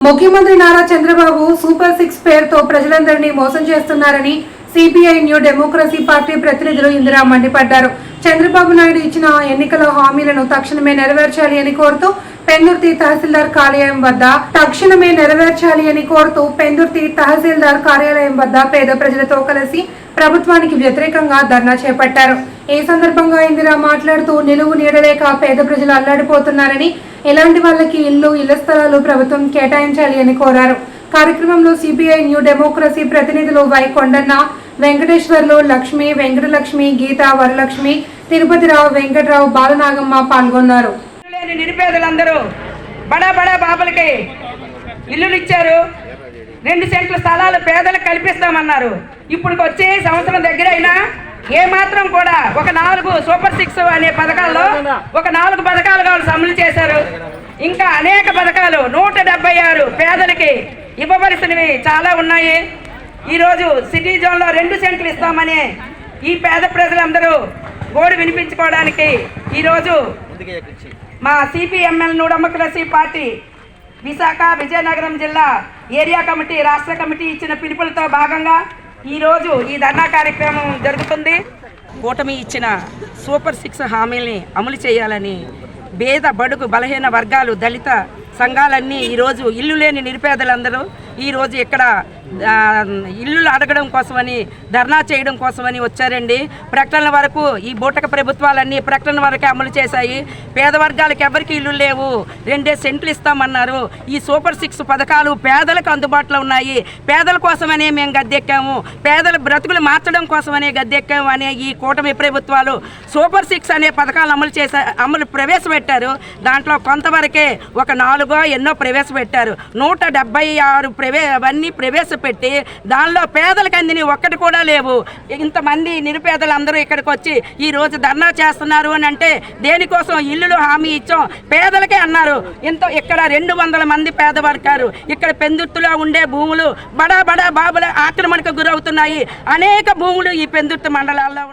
ముఖ్యమంత్రి Nara Chandrababu super six పేరుతో ప్రజలందరినీ మోసం చేస్తున్నారని సిపిఐ న్యూ డెమోక్రసీ పార్టీ ప్రతినిధులు ఇందిరా మండిపడ్డారు. చంద్రబాబు నాయుడు ఇచ్చిన ఎన్నికల హామీలను తక్షణమే నెరవేర్చాలి అని కోరుతూ పెందుర్తి తహసీల్దార్ కార్యాలయం వద్ద తక్షణమే నెరవేర్చాలి అని కోరుతూ పెందుర్తి తహసీల్దార్ కార్యాలయం వద్ద పేద ప్రజలతో కలిసి ప్రభుత్వానికి వ్యతిరేకంగా ధర్నా చేపట్టారు. ఈ సందర్భంగా ఇందిరా మాట్లాడుతూ నిలువు నీడలేక పేద ప్రజలు అల్లాడిపోతున్నారని ఇలాంటి వాళ్ళకి ఇల్లు ఇళ్ళ స్థలాలు ప్రభుత్వం కేటాయించాలి అని కోరారు. కార్యక్రమంలో సిపిఐ న్యూ డెమోక్రసీ ప్రతినిధులు వై కొండన్న వెంకటేశ్వర్లు లక్ష్మి వెంకటలక్ష్మి గీత వరలక్ష్మి తిరుపతిరావు వెంకటరావు బాలనాగమ్మ పాల్గొన్నారు. లేని నిరుపేదలందరూ బడా బడా బాబులకి ఇల్లులు ఇచ్చారు రెండు సెంట్ల స్థలాలు పేదలకు కల్పిస్తామన్నారు. ఇప్పుడు వచ్చే సంవత్సరం దగ్గర అయినా ఏ మాత్రం కూడా ఒక నాలుగు సూపర్ సిక్స్ అనే పథకాల్లో ఒక నాలుగు పథకాలు వాళ్ళు అమలు చేశారు. ఇంకా అనేక పథకాలు నూట డెబ్బై ఆరు పేదలకి ఇవ్వవలసినవి చాలా ఉన్నాయి. ఈరోజు సిటీ జోన్లో రెండు సెంట్లు ఇస్తామని ఈ పేద ప్రజలందరూ గోడు వినిపించుకోవడానికి ఈరోజు మా CPIML new democracy party Visakha Vizianagaram జిల్లా ఏరియా కమిటీ రాష్ట్ర కమిటీ ఇచ్చిన పిలుపులతో భాగంగా ఈరోజు ఈ ధర్నా కార్యక్రమం జరుగుతుంది. కూటమి ఇచ్చిన సూపర్ సిక్స్ హామీల్ని అమలు చేయాలని పేద బడుగు బలహీన వర్గాలు దళిత సంఘాలన్నీ ఈరోజు ఇల్లు లేని నిరుపేదలందరూ ఈరోజు ఇక్కడ ఇల్లులు అడగడం కోసమని ధర్నా చేయడం కోసమని వచ్చారండి. ప్రకటనల వరకు ఈ బూటక ప్రభుత్వాలన్నీ ప్రకటన వరకే అమలు చేశాయి. పేద వర్గాలకు ఎవరికి ఇల్లు లేవు. రెండే సెంట్లు ఇస్తామన్నారు. ఈ సూపర్ సిక్స్ పథకాలు పేదలకు అందుబాటులో ఉన్నాయి. పేదల కోసమనే మేము గద్దెక్కాము. పేదల బ్రతుకులు మార్చడం కోసమనే గద్దెక్కాము అనే ఈ కూటమి ప్రభుత్వాలు సూపర్ సిక్స్ అనే పథకాలు అమలు చేసే అమలు ప్రవేశపెట్టారు. దాంట్లో కొంతవరకే ఒక నాలుగో ఎన్నో ప్రవేశపెట్టారు. నూట డెబ్బై ఆరు ప్రవే అవన్నీ ప్రవేశ పెట్టి దానిలో పేదలకు అందిని ఒక్కటి కూడా లేవు. ఇంతమంది నిరుపేదలు అందరూ ఇక్కడికి వచ్చి ఈ రోజు ధర్నా చేస్తున్నారు అని అంటే దేనికోసం ఇల్లులు హామీ ఇచ్చాం? పేదలకే అన్నారు. ఇంత ఇక్కడ రెండు వందల మంది పేదవర్గారు ఇక్కడ పెందుర్తిలో ఉండే భూములు బడా బడా బాబుల ఆక్రమణకు గురవుతున్నాయి. అనేక భూములు ఈ పెందుర్తి మండలాల్లో